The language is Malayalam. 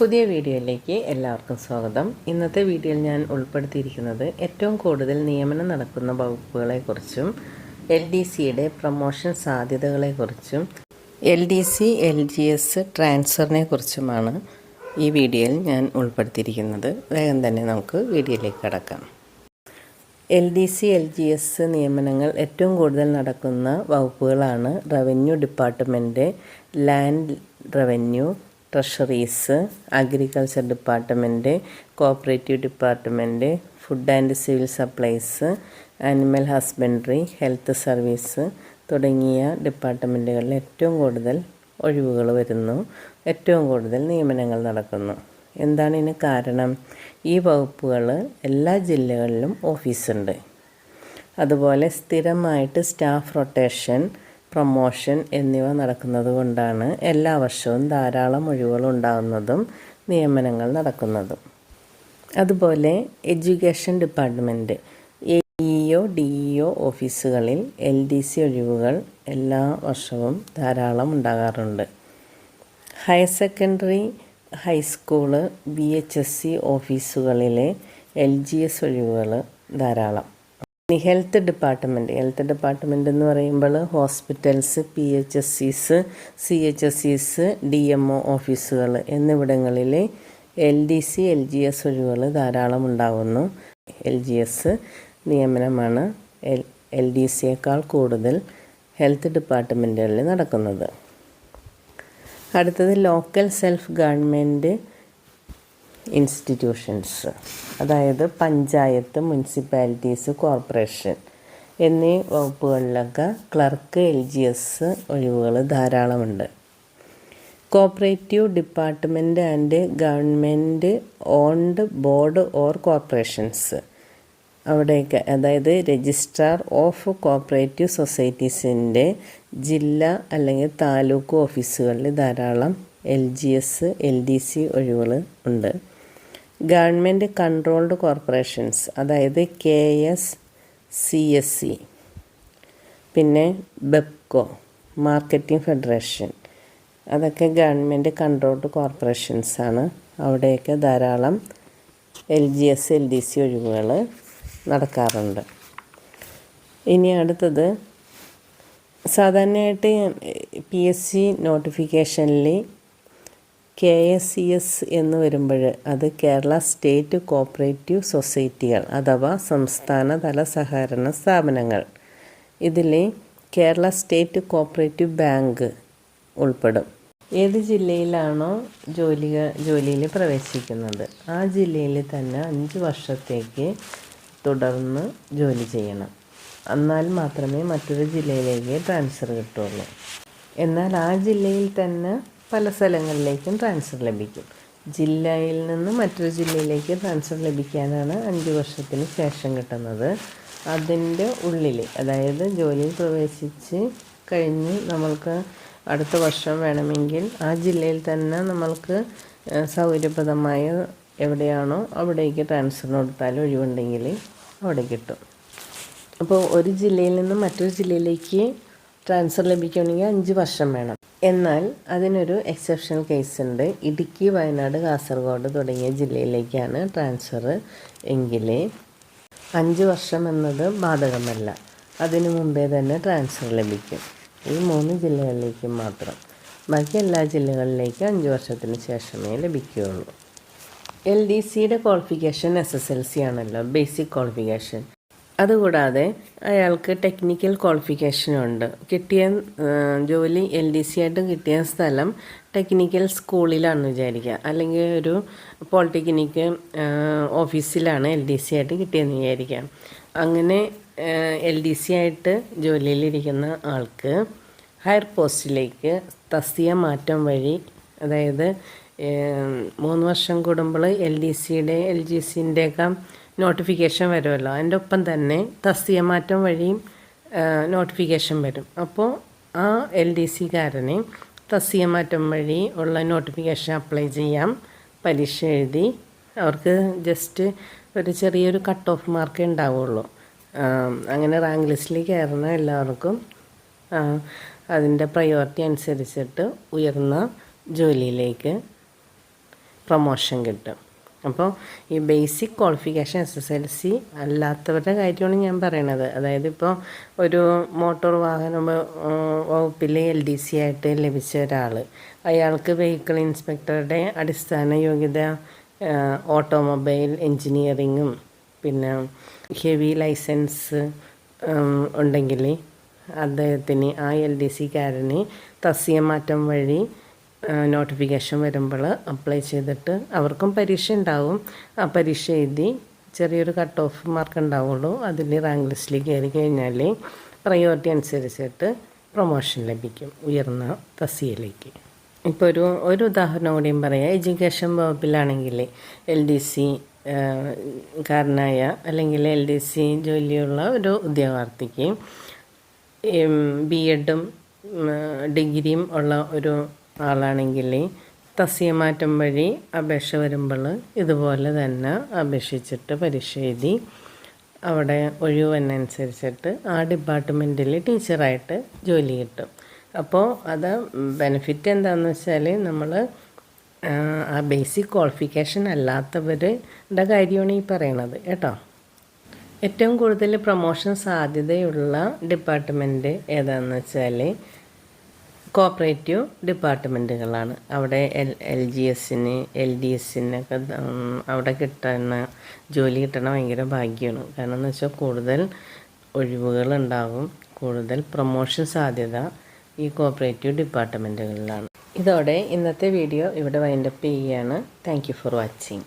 പുതിയ വീഡിയോയിലേക്ക് എല്ലാവർക്കും സ്വാഗതം. ഇന്നത്തെ വീഡിയോയിൽ ഞാൻ ഉൾപ്പെടുത്തിയിരിക്കുന്നത് ഏറ്റവും കൂടുതൽ നിയമനം നടക്കുന്ന വകുപ്പുകളെക്കുറിച്ചും എൽ ഡി സിയുടെ promotion സാധ്യതകളെക്കുറിച്ചും L D C L G S ട്രാൻസ്ഫറിനെ കുറിച്ചുമാണ് ഈ വീഡിയോയിൽ ഞാൻ ഉൾപ്പെടുത്തിയിരിക്കുന്നത്. വേഗം തന്നെ നമുക്ക് വീഡിയോയിലേക്ക് കടക്കാം. L D C L G S നിയമനങ്ങൾ ഏറ്റവും കൂടുതൽ നടക്കുന്ന വകുപ്പുകളാണ് revenue department land revenue treasuries agriculture department cooperative department food and civil supplies animal husbandry health service തുടങ്ങിയ ഡിപ്പാർട്ട്മെന്റുകളിൽ ഏറ്റവും കൂടുതൽ ഒഴിവുകൾ വരുന്നു. ഏറ്റവും കൂടുതൽ നിയമനങ്ങൾ നടക്കുന്നു. എന്താണ് ഇതിന് കാരണം? ഈ വകുപ്പുകൾ എല്ലാ ജില്ലകളിലും ഓഫീസുണ്ട്. അതുപോലെ സ്ഥിരമായിട്ട് സ്റ്റാഫ് റൊട്ടേഷൻ പ്രൊമോഷൻ എന്നിവ നടക്കുന്നത് കൊണ്ടാണ് എല്ലാ വർഷവും ധാരാളം ഒഴിവുകൾ ഉണ്ടാകുന്നതും നിയമനങ്ങൾ നടക്കുന്നതും. അതുപോലെ education department A E O D E O ഓഫീസുകളിൽ എൽ ഡി സി ഒഴിവുകൾ എല്ലാ വർഷവും ധാരാളം ഉണ്ടാകാറുണ്ട്. Higher secondary high school B H S C ഓഫീസുകളിലെ L G S ഒഴിവുകൾ ധാരാളം. ഇനി ഹെൽത്ത് ഡിപ്പാർട്ട്മെന്റ് ഹെൽത്ത് ഡിപ്പാർട്ട്മെന്റ് എന്ന് പറയുമ്പോൾ hospitals P H S Cs C H S Cs D M O ഓഫീസുകൾ എന്നിവിടങ്ങളിൽ L D C L G S ഒഴിവുകൾ ധാരാളം ഉണ്ടാകുന്നു എൽ ജി എസ് നിയമനമാണ് എൽ എൽ ഡി സിയേക്കാൾ കൂടുതൽ ഹെൽത്ത് ഡിപ്പാർട്ട്മെന്റുകളിൽ നടക്കുന്നത്. അടുത്തത് ലോക്കൽ സെൽഫ് ഗവൺമെന്റ് ഇൻസ്റ്റിറ്റ്യൂഷൻസ് അതായത് പഞ്ചായത്ത് മുനിസിപ്പാലിറ്റീസ് കോർപ്പറേഷൻ എന്നീ വകുപ്പുകളിലൊക്കെ ക്ലർക്ക് എൽ ജി എസ് ഒഴിവുകൾ ധാരാളമുണ്ട്. Cooperative department and government owned board or corporations അവിടെയൊക്കെ അതായത് രജിസ്ട്രാർ ഓഫ് കോപ്പറേറ്റീവ് സൊസൈറ്റീസിന്റെ ജില്ല അല്ലെങ്കിൽ താലൂക്ക് ഓഫീസുകളിൽ ധാരാളം L G S L D C ഒഴിവുകൾ ഉണ്ട്. ഗവൺമെന്റ് കൺട്രോൾഡ് കോർപ്പറേഷൻസ് അതായത് K S C S C പിന്നെ ബെപ്കോ മാർക്കറ്റിംഗ് ഫെഡറേഷൻ അതൊക്കെ ഗവൺമെന്റ് കൺട്രോൾഡ് കോർപ്പറേഷൻസ് ആണ്. അവിടെയൊക്കെ ധാരാളം L G S L D C ഒഴിവുകൾ നടക്കാറുണ്ട്. ഇനി അടുത്തത് സാധാരണയായിട്ട് പി എസ് സി നോട്ടിഫിക്കേഷനിൽ കെ എസ് സി എസ് എന്ന് വരുമ്പോൾ അത് കേരള സ്റ്റേറ്റ് കോപ്പറേറ്റീവ് സൊസൈറ്റികൾ അഥവാ സംസ്ഥാന തല സഹകരണ സ്ഥാപനങ്ങൾ. ഇതിൽ കേരള സ്റ്റേറ്റ് കോപ്പറേറ്റീവ് ബാങ്ക് ഉൾപ്പെടും. ഏത് ജില്ലയിലാണോ ജോലി ജോലിയിൽ പ്രവേശിക്കുന്നത്? ആ ജില്ലയിൽ തന്നെ അഞ്ച് വർഷത്തേക്ക് തുടർന്ന് ജോലി ചെയ്യണം. എന്നാൽ മാത്രമേ മറ്റൊരു ജില്ലയിലേക്ക് ട്രാൻസ്ഫർ കിട്ടുള്ളൂ എന്നാൽ ആ ജില്ലയിൽ തന്നെ പല സ്ഥലങ്ങളിലേക്കും ട്രാൻസ്ഫർ ലഭിക്കും. ജില്ലയിൽ നിന്ന് മറ്റൊരു ജില്ലയിലേക്ക് ട്രാൻസ്ഫർ ലഭിക്കാനാണ് അഞ്ച് വർഷത്തിന് ശേഷം കിട്ടുന്നത്. അതിന്റെ ഉള്ളിൽ അതായത് ജോലിയിൽ പ്രവേശിച്ച് കഴിഞ്ഞ് നമ്മൾക്ക് അടുത്ത വർഷം വേണമെങ്കിൽ ആ ജില്ലയിൽ തന്നെ നമ്മൾക്ക് സൗകര്യപ്രദമായ എവിടെയാണോ അവിടേക്ക് ട്രാൻസ്ഫർ കൊടുത്താൽ ഒഴിവുണ്ടെങ്കിൽ അവിടെ കിട്ടും. അപ്പോൾ ഒരു ജില്ലയിൽ നിന്ന് മറ്റൊരു ജില്ലയിലേക്ക് ട്രാൻസ്ഫർ ലഭിക്കണമെങ്കിൽ അഞ്ച് വർഷം വേണം. എന്നാൽ അതിനൊരു എക്സെപ്ഷണൽ കേസ് ഉണ്ട്. ഇടുക്കി വയനാട് കാസർഗോഡ് തുടങ്ങിയ ജില്ലയിലേക്കാണ് ട്രാൻസ്ഫർ എങ്കിൽ അഞ്ച് വർഷം എന്നത് ബാധകമല്ല. അതിനു മുമ്പേ തന്നെ ട്രാൻസ്ഫർ ലഭിക്കും. ഈ മൂന്ന് ജില്ലകളിലേക്ക് മാത്രം. ബാക്കി എല്ലാ ജില്ലകളിലേക്കും അഞ്ച് വർഷത്തിന് ശേഷമേ ലഭിക്കുകയുള്ളൂ. എൽ ഡി സിയുടെ qualification S S L C ആണല്ലോ ബേസിക് ക്വാളിഫിക്കേഷൻ അതുകൂടാതെ അയാൾക്ക് ടെക്നിക്കൽ ക്വാളിഫിക്കേഷനുണ്ട് കിട്ടിയ ജോലി എൽ ഡി സി ആയിട്ട് കിട്ടിയ സ്ഥലം ടെക്നിക്കൽ സ്കൂളിലാണെന്ന് വിചാരിക്കുക. അല്ലെങ്കിൽ ഒരു പോളിടെക്നിക്ക് ഓഫീസിലാണ് എൽ ഡി സി ആയിട്ട് കിട്ടിയെന്ന് വിചാരിക്കാം അങ്ങനെ എൽ ഡി സി ആയിട്ട് ജോലിയിലിരിക്കുന്ന ആൾക്ക് ഹയർ പോസ്റ്റിലേക്ക് തസ്തിക മാറ്റം വഴി അതായത് മൂന്ന് വർഷം കൂടുമ്പോൾ എൽ ഡി സിയുടെ എൽ ജി സിന്റെയൊക്കെ നോട്ടിഫിക്കേഷൻ വരുമല്ലോ. അതിന്റെ ഒപ്പം തന്നെ തസ്തിക മാറ്റം വഴിയും നോട്ടിഫിക്കേഷൻ വരും. അപ്പോൾ ആ എൽ ഡി സിക്കാരനെ തസ്തിക മാറ്റം വഴി ഉള്ള നോട്ടിഫിക്കേഷൻ അപ്ലൈ ചെയ്യാം. പരീക്ഷ എഴുതി അവർക്ക് ജസ്റ്റ് ഒരു ചെറിയൊരു കട്ട് ഓഫ് മാർക്കേ ഉണ്ടാവുള്ളൂ. അങ്ങനെ റാങ്ക് ലിസ്റ്റിൽ കയറുന്ന എല്ലാവർക്കും അതിന്റെ പ്രയോറിറ്റി അനുസരിച്ചിട്ട് ഉയർന്ന ജോലിയിലേക്ക് പ്രൊമോഷൻ കിട്ടും. അപ്പോൾ ഈ basic qualification S S L C അല്ലാത്തവരുടെ കാര്യമാണ് ഞാൻ പറയണത്. അതായത് ഇപ്പോൾ ഒരു മോട്ടോർ വാഹന വകുപ്പിൽ എൽ ഡി സി ആയിട്ട് ലഭിച്ച ഒരാൾ അയാൾക്ക് വെഹിക്കിൾ ഇൻസ്പെക്ടറുടെ അടിസ്ഥാന യോഗ്യത ഓട്ടോമൊബൈൽ എൻജിനീയറിങ്ങും പിന്നെ ഹെവി ലൈസൻസ് ഉണ്ടെങ്കിൽ അദ്ദേഹത്തിന് ആ എൽ ഡി സിക്കാരന് തസ്യ മാറ്റം വഴി നോട്ടിഫിക്കേഷൻ വരുമ്പോൾ അപ്ലൈ ചെയ്തിട്ട് അവർക്കും പരീക്ഷ ഉണ്ടാവും. ആ പരീക്ഷ എഴുതി ചെറിയൊരു കട്ട് ഓഫ് മാർക്ക് ഉണ്ടാവുള്ളൂ. അതിൽ റാങ്ക് ലിസ്റ്റിലേക്ക് കയറി കഴിഞ്ഞാൽ പ്രയോറിറ്റി അനുസരിച്ചിട്ട് പ്രൊമോഷൻ ലഭിക്കും ഉയർന്ന തസ്യയിലേക്ക് ഇപ്പോൾ ഒരു ഒരു ഉദാഹരണം കൂടിയും പറയാം. എഡ്യൂക്കേഷൻ വകുപ്പിലാണെങ്കിൽ എൽ ഡി സി കാരനായ അല്ലെങ്കിൽ എൽ ഡി സി ജോലിയുള്ള ഒരു ഉദ്യോഗാർത്ഥിക്ക് ബി എഡും ഡിഗ്രിയും ഉള്ള ഒരു ആളാണെങ്കിൽ തസ്യമാറ്റം വഴി അപേക്ഷ വരുമ്പോൾ ഇതുപോലെ തന്നെ അപേക്ഷിച്ചിട്ട് പരീക്ഷ എഴുതി അവിടെ ഒഴിവനുസരിച്ചിട്ട് ആ ഡിപ്പാർട്ട്മെന്റിൽ ടീച്ചറായിട്ട് ജോലി കിട്ടും. അപ്പോൾ അത് ബെനിഫിറ്റ് എന്താണെന്ന് വെച്ചാൽ നമ്മൾ ആ ബേസിക് ക്വാളിഫിക്കേഷൻ അല്ലാത്തവരുടെ കാര്യമാണ് ഈ പറയണത് കേട്ടോ. ഏറ്റവും കൂടുതൽ പ്രൊമോഷൻ സാധ്യതയുള്ള ഡിപ്പാർട്ട്മെന്റ് ഏതാണെന്ന് വെച്ചാൽ കോപ്പറേറ്റീവ് ഡിപ്പാർട്ട്മെന്റുകളാണ് അവിടെ എൽ എൽ ജി എസിന് എൽ ഡി എസിനൊക്കെ അവിടെ കിട്ടുന്ന ജോലി കിട്ടണ ഭയങ്കര ഭാഗ്യമാണ് കാരണം എന്ന് വെച്ചാൽ കൂടുതൽ ഒഴിവുകളുണ്ടാകും കൂടുതൽ പ്രൊമോഷൻ സാധ്യത ഈ കോപ്പറേറ്റീവ് ഡിപ്പാർട്ട്മെന്റുകളിലാണ് ഇതോടെ ഇന്നത്തെ വീഡിയോ ഇവിടെ വൈൻഡപ്പ് ചെയ്യുകയാണ്. Thank for watching